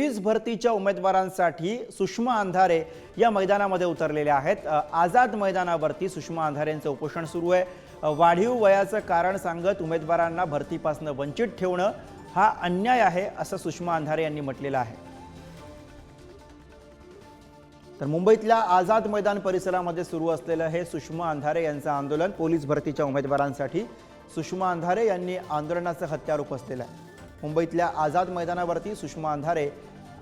Police भरतीच्या उमेदवारांसाठी सुषमा अंधारे या मैदानामध्ये उतरलेल्या आहेत. आझाद मैदानावरती सुषमा अंधारेंचं उपोषण सुरू आहे. वाढीव वयाचं कारण सांगत उमेदवारांना भरतीपासून वंचित ठेवणं हा अन्याय आहे असं सुषमा अंधारे यांनी म्हटलेलं आहे. तर मुंबईतल्या आझाद मैदान परिसरामध्ये सुरू असलेलं हे सुषमा अंधारे यांचं आंदोलन पोलीस भरतीच्या उमेदवारांसाठी सुषमा अंधारे यांनी आंदोलनाचं हत्यार उपसलेलं आहे. मुंबईतल्या आझाद मैदानावरती सुषमा अंधारे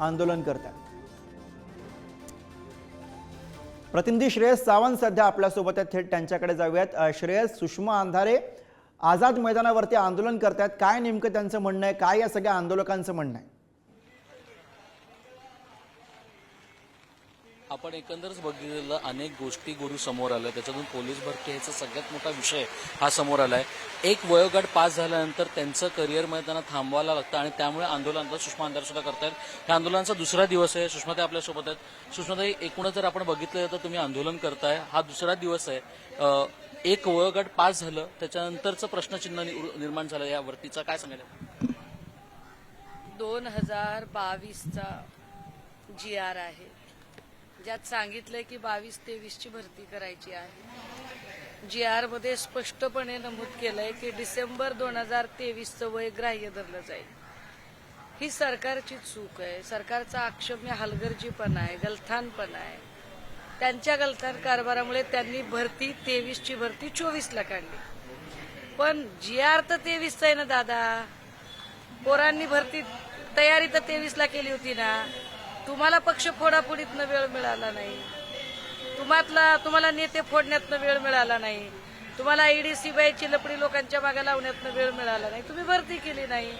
आंदोलन करतात. प्रतिनिधी श्रेयस सावंत सध्या आपल्यासोबत आहेत. थेट त्यांच्याकडे जाऊयात. श्रेयस सुषमा अंधारे आझाद मैदानावरती आंदोलन करतायत. काय नेमकं त्यांचं म्हणणं आहे? काय या सगळ्या आंदोलकांचं म्हणणं आहे? आपण एकंदरच बघितलेलं अनेक गोष्टी गुरु समोर आल्या. त्याच्यातून पोलीस भरती ह्याचा सगळ्यात मोठा विषय हा समोर आलाय. एक वयोगट पास झाल्यानंतर त्यांचं करिअरमध्ये त्यांना थांबवायला लागतं आणि त्यामुळे आंदोलन सुषमा अंधार सुद्धा करतायत. ह्या आंदोलनाचा दुसरा दिवस आहे. सुषमाताई आपल्यासोबत आहेत. सुषमाताई एकूणच जर आपण बघितलं तर तुम्ही आंदोलन करताय. हा दुसरा दिवस आहे. एक वयोगट पास झालं त्याच्यानंतरचं प्रश्नचिन्ह नि- निर्माण झालं. या वरतीचा काय सांगायला दोन हजार बावीसचा जी आर आहे. ज्यात सांगितलंय की बावीस तेवीसची भरती करायची आहे. जी आरमध्ये स्पष्टपणे नमूद केलंय की डिसेंबर दोन हजार तेवीसचं वय ग्राह्य धरलं जाईल. ही सरकारची चूक आहे. सरकारचा अक्षम्य हलगर्जीपणा आहे गलथानपणा आहे. त्यांच्या गलथान कारभारामुळे त्यांनी भरती तेवीसची भरती चोवीसला काढली. पण जी आर तर तेवीसचा आहे ना दादा? पोरांनी भरती तयारी तर तेवीसला केली होती ना? तुम्हाला पक्ष फोडाफोडीतनं वेळ मिळाला नाही. तुम्हाला तुम्हाला नेते फोडण्यातनं वेळ मिळाला नाही. तुम्हाला ईडी सीबीआयची लपडी लोकांच्या मागे लावण्यातनं वेळ मिळाला नाही. तुम्ही भरती केली नाही.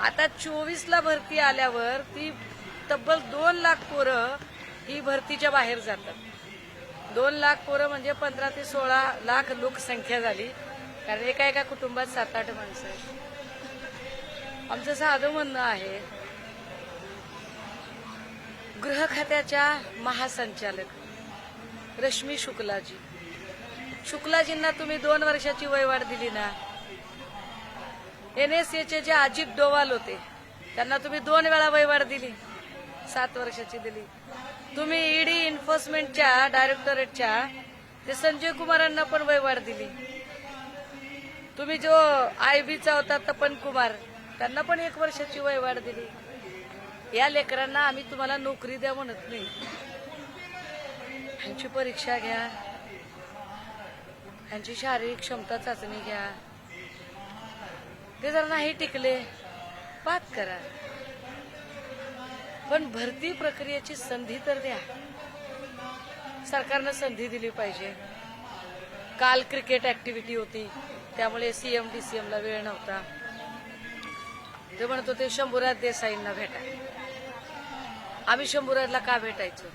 आता चोवीसला भरती आल्यावर ती तब्बल दोन लाख पोरं ही भरतीच्या बाहेर जातात. दोन लाख पोरं म्हणजे पंधरा ते सोळा लाख लोकसंख्या झाली. कारण एका एका कुटुंबात सात आठ माणसं आहेत. आमचं साधं म्हणणं आहे गृह खात्याच्या महासंचालक रश्मी शुक्लाजी. शुक्लाजींना तुम्ही दोन वर्षाची वयवाढ दिली ना? एन एस एचे जे अजित डोवाल होते त्यांना तुम्ही दोन वेळा वयवाढ दिली सात वर्षाची दिली. तुम्ही ईडी एन्फोर्समेंटच्या डायरेक्टोरेटच्या ते संजय कुमारांना पण वयवाढ दिली. तुम्ही जो आय बीचा होता तपन कुमार त्यांना पण एक वर्षाची वयवाढ दिली. या लेकरांना आम्ही तुम्हाला नोकरी द्या म्हणत नाही. ह्यांची परीक्षा घ्या. ह्यांची शारीरिक क्षमता चाचणी घ्या. ते जर नाही टिकले बात करा. पण भरती प्रक्रियेची संधी तर द्या. सरकारनं संधी दिली पाहिजे. काल क्रिकेट ऍक्टिव्हिटी होती त्यामुळे सीएम डीसीएम ला वेळ नव्हता. ते म्हणत होते शंभूराज देसाईंना भेटा आम्ही शंभूराजला का भेटायचो?